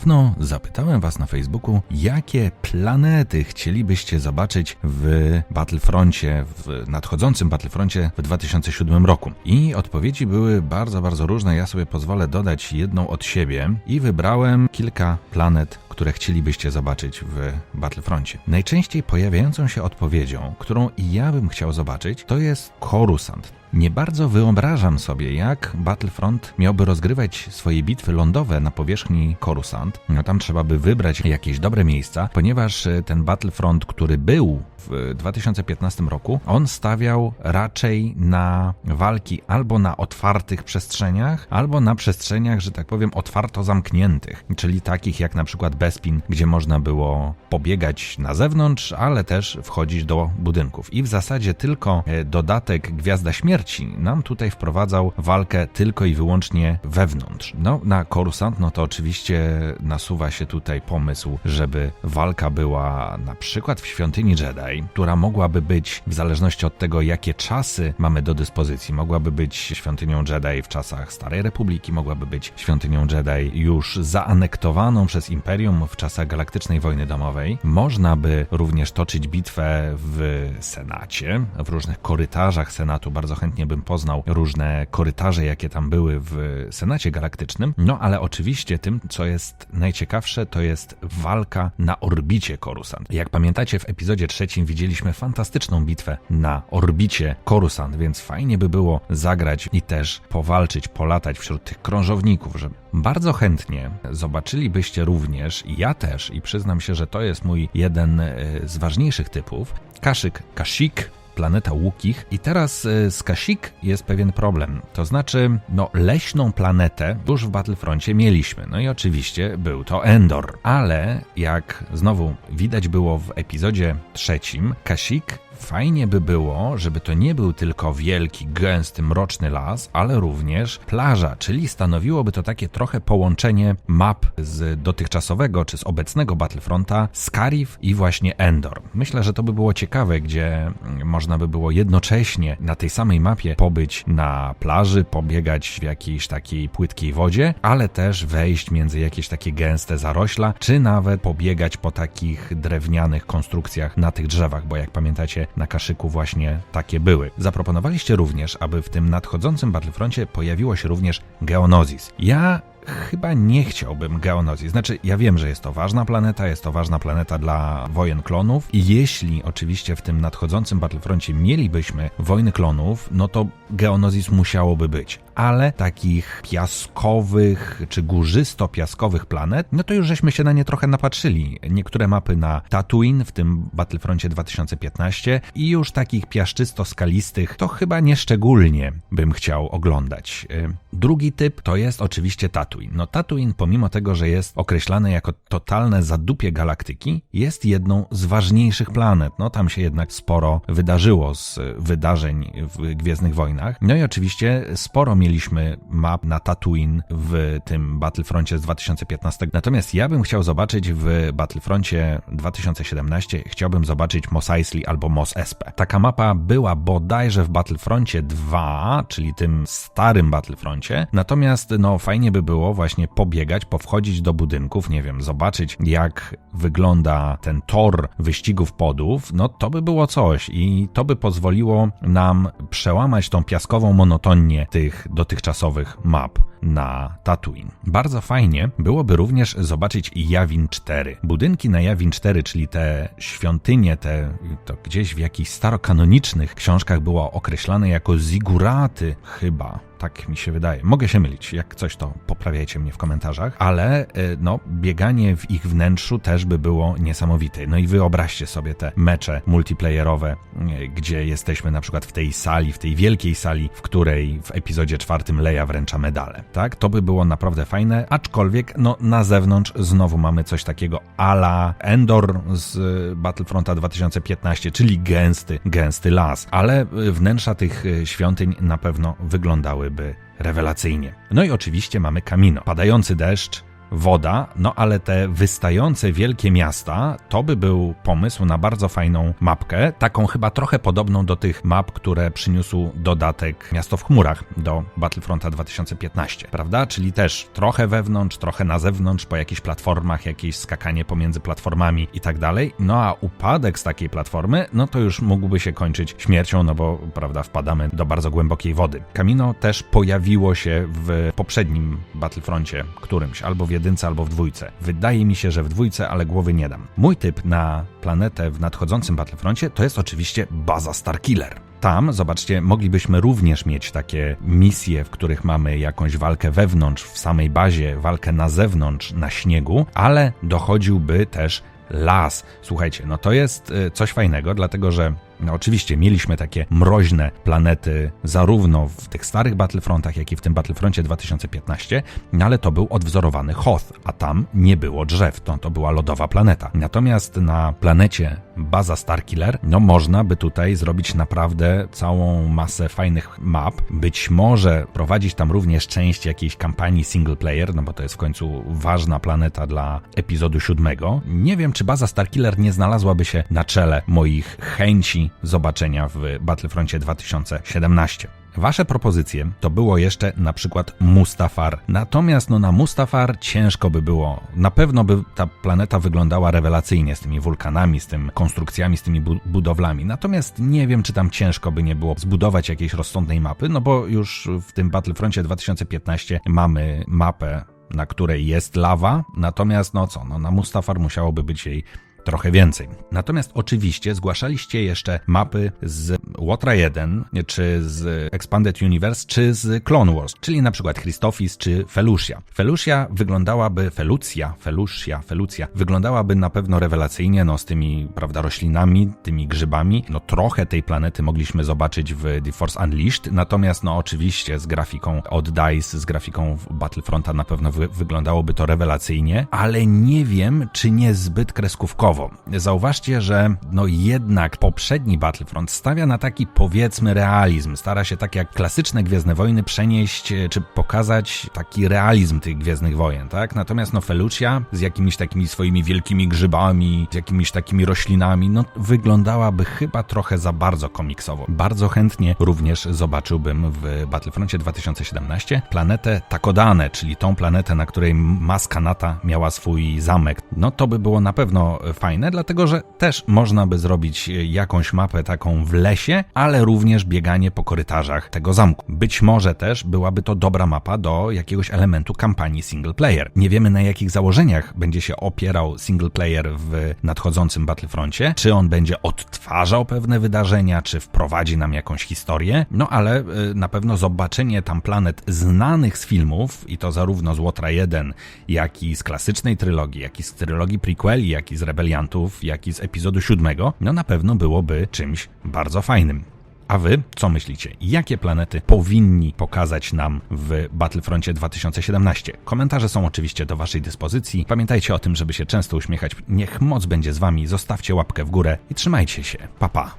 Niedawno zapytałem Was na Facebooku, jakie planety chcielibyście zobaczyć w Battlefroncie, w nadchodzącym Battlefroncie w 2007 roku. I odpowiedzi były bardzo, bardzo różne. Ja sobie pozwolę dodać jedną od siebie i wybrałem kilka planet, które chcielibyście zobaczyć w Battlefroncie. Najczęściej pojawiającą się odpowiedzią, którą i ja bym chciał zobaczyć, to jest Coruscant. Nie bardzo wyobrażam sobie, jak Battlefront miałby rozgrywać swoje bitwy lądowe na powierzchni Coruscant. No tam trzeba by wybrać jakieś dobre miejsca, ponieważ e, ten Battlefront, który był w 2015 roku, on stawiał raczej na walki albo na otwartych przestrzeniach, albo na przestrzeniach, że tak powiem, otwarto zamkniętych, czyli takich jak na przykład Bespin, gdzie można było pobiegać na zewnątrz, ale też wchodzić do budynków. I w zasadzie tylko e, dodatek Gwiazda Śmierci nam tutaj wprowadzał walkę tylko i wyłącznie wewnątrz. No, na Coruscant, no to oczywiście nasuwa się tutaj pomysł, żeby walka była na przykład w świątyni Jedi, która mogłaby być, w zależności od tego, jakie czasy mamy do dyspozycji, mogłaby być świątynią Jedi w czasach Starej Republiki, mogłaby być świątynią Jedi już zaanektowaną przez Imperium w czasach Galaktycznej Wojny Domowej. Można by również toczyć bitwę w Senacie, w różnych korytarzach Senatu. Bardzo chętnie bym poznał różne korytarze, jakie tam były w Senacie Galaktycznym. No ale oczywiście tym, co jest najciekawsze, to jest walka na orbicie Coruscant. Jak pamiętacie, w epizodzie trzecim widzieliśmy fantastyczną bitwę na orbicie Coruscant, więc fajnie by było zagrać i też powalczyć, polatać wśród tych krążowników, że bardzo chętnie zobaczylibyście również, ja też, i przyznam się, że to jest mój jeden e, z ważniejszych typów, Kaszyk, Kasik, planeta Łukich. I teraz e, z Kasik jest pewien problem. To znaczy, no, leśną planetę już w Battlefroncie mieliśmy. No i oczywiście był to Endor. Ale jak znowu widać było w epizodzie trzecim, Kasik Fajnie by było, żeby to nie był tylko wielki, gęsty, mroczny las, ale również plaża, czyli stanowiłoby to takie trochę połączenie map z dotychczasowego czy z obecnego Battlefronta, Scarif i właśnie Endor. Myślę, że to by było ciekawe, gdzie można by było jednocześnie na tej samej mapie pobyć na plaży, pobiegać w jakiejś takiej płytkiej wodzie, ale też wejść między jakieś takie gęste zarośla, czy nawet pobiegać po takich drewnianych konstrukcjach na tych drzewach, bo jak pamiętacie, na kaszyku właśnie takie były. Zaproponowaliście również, aby w tym nadchodzącym Battlefroncie pojawiło się również Geonosis. Ja chyba nie chciałbym Geonozji. Znaczy, ja wiem, że jest to ważna planeta, jest to ważna planeta dla wojen klonów i jeśli oczywiście w tym nadchodzącym Battlefroncie mielibyśmy wojny klonów, no to Geonozis musiałoby być. Ale takich piaskowych czy górzysto-piaskowych planet, no to już żeśmy się na nie trochę napatrzyli. Niektóre mapy na Tatooine, w tym Battlefroncie 2015 i już takich piaszczysto-skalistych to chyba nieszczególnie bym chciał oglądać. Y, drugi typ to jest oczywiście Tatooine. No Tatooine, pomimo tego, że jest określane jako totalne zadupie galaktyki, jest jedną z ważniejszych planet. No tam się jednak sporo wydarzyło z wydarzeń w Gwiezdnych Wojnach. No i oczywiście sporo mieliśmy map na Tatooine w tym Battlefroncie z 2015. Natomiast ja bym chciał zobaczyć w Battlefroncie 2017, chciałbym zobaczyć Mos Eisley albo Mos Espe. Taka mapa była bodajże w Battlefroncie 2, czyli tym starym Battlefroncie. Natomiast no fajnie by było właśnie pobiegać, powchodzić do budynków, nie wiem, zobaczyć jak wygląda ten tor wyścigów podów, no to by było coś i to by pozwoliło nam przełamać tą piaskową monotonię tych dotychczasowych map na Tatooine. Bardzo fajnie byłoby również zobaczyć Jawin 4. Budynki na Jawin 4, czyli te świątynie, te to gdzieś w jakichś starokanonicznych książkach było określane jako ziguraty chyba tak mi się wydaje. Mogę się mylić, jak coś to poprawiajcie mnie w komentarzach, ale e, no, bieganie w ich wnętrzu też by było niesamowite. No i wyobraźcie sobie te mecze multiplayerowe, e, gdzie jesteśmy na przykład w tej sali, w tej wielkiej sali, w której w epizodzie czwartym Leia wręcza medale. Tak, to by było naprawdę fajne, aczkolwiek no na zewnątrz znowu mamy coś takiego ala Endor z Battlefronta 2015, czyli gęsty, gęsty las, ale wnętrza tych e, świątyń na pewno wyglądały byłyby rewelacyjnie. No i oczywiście mamy Kamino. Padający deszcz, woda, no ale te wystające wielkie miasta to by był pomysł na bardzo fajną mapkę, taką chyba trochę podobną do tych map, które przyniósł dodatek Miasto w chmurach do Battlefronta 2015, prawda? Czyli też trochę wewnątrz, trochę na zewnątrz, po jakichś platformach, jakieś skakanie pomiędzy platformami i tak dalej. No a upadek z takiej platformy, no to już mógłby się kończyć śmiercią, no bo, prawda, wpadamy do bardzo głębokiej wody. Kamino też pojawiło się w poprzednim Battlefroncie którymś, albo w jedynce, albo w dwójce. Wydaje mi się, że w dwójce, ale głowy nie dam. Mój typ na planetę w nadchodzącym Battlefroncie to jest oczywiście baza Starkiller. Tam, zobaczcie, moglibyśmy również mieć takie misje, w których mamy jakąś walkę wewnątrz, w samej bazie, walkę na zewnątrz, na śniegu, ale dochodziłby też las. Słuchajcie, no to jest y, coś fajnego, dlatego że no oczywiście mieliśmy takie mroźne planety zarówno w tych starych Battlefrontach, jak i w tym Battlefroncie 2015, no ale to był odwzorowany Hoth, a tam nie było drzew, to, to była lodowa planeta. Natomiast na planecie baza Starkiller, no można by tutaj zrobić naprawdę całą masę fajnych map, być może prowadzić tam również część jakiejś kampanii single player, no bo to jest w końcu ważna planeta dla epizodu siódmego. Nie wiem, czy baza Starkiller nie znalazłaby się na czele moich chęci zobaczenia w Battlefroncie 2017. Wasze propozycje to było jeszcze na przykład Mustafar. Natomiast no na Mustafar ciężko by było. Na pewno by ta planeta wyglądała rewelacyjnie z tymi wulkanami, z tym konstrukcjami, z tymi bu budowlami. Natomiast nie wiem, czy tam ciężko by nie było zbudować jakiejś rozsądnej mapy, no bo już w tym Battlefroncie 2015 mamy mapę na której jest lawa, natomiast no co, no na Mustafar musiałoby być jej trochę więcej. Natomiast oczywiście zgłaszaliście jeszcze mapy z Łotra 1, czy z Expanded Universe, czy z Clone Wars, czyli na przykład Christophis czy Felucia. Felucia wyglądałaby, Felucja, Felucia, Felucja, wyglądałaby na pewno rewelacyjnie, no z tymi, prawda, roślinami, tymi grzybami. No trochę tej planety mogliśmy zobaczyć w The Force Unleashed, natomiast no oczywiście z grafiką od DICE, z grafiką Battlefronta na pewno wy wyglądałoby to rewelacyjnie, ale nie wiem, czy nie zbyt kreskówkowo Zauważcie, że no jednak poprzedni Battlefront stawia na taki powiedzmy realizm. Stara się tak jak klasyczne Gwiezdne Wojny przenieść e, czy pokazać taki realizm tych Gwiezdnych Wojen, tak? Natomiast no Felucia z jakimiś takimi swoimi wielkimi grzybami, z jakimiś takimi roślinami, no wyglądałaby chyba trochę za bardzo komiksowo. Bardzo chętnie również zobaczyłbym w Battlefroncie 2017 planetę Takodane, czyli tą planetę, na której Maskanata miała swój zamek. No to by było na pewno fajne, dlatego że też można by zrobić jakąś mapę taką w lesie, ale również bieganie po korytarzach tego zamku. Być może też byłaby to dobra mapa do jakiegoś elementu kampanii single player. Nie wiemy na jakich założeniach będzie się opierał single player w nadchodzącym Battlefroncie, czy on będzie odtwarzał pewne wydarzenia, czy wprowadzi nam jakąś historię, no ale y, na pewno zobaczenie tam planet znanych z filmów i to zarówno z Łotra 1, jak i z klasycznej trylogii, jak i z trylogii prequeli, jak i z Rebeliantów jak i z epizodu siódmego, no na pewno byłoby czymś bardzo fajnym. A wy co myślicie? Jakie planety powinni pokazać nam w Battlefroncie 2017? Komentarze są oczywiście do waszej dyspozycji. Pamiętajcie o tym, żeby się często uśmiechać. Niech moc będzie z wami. Zostawcie łapkę w górę i trzymajcie się. Pa pa.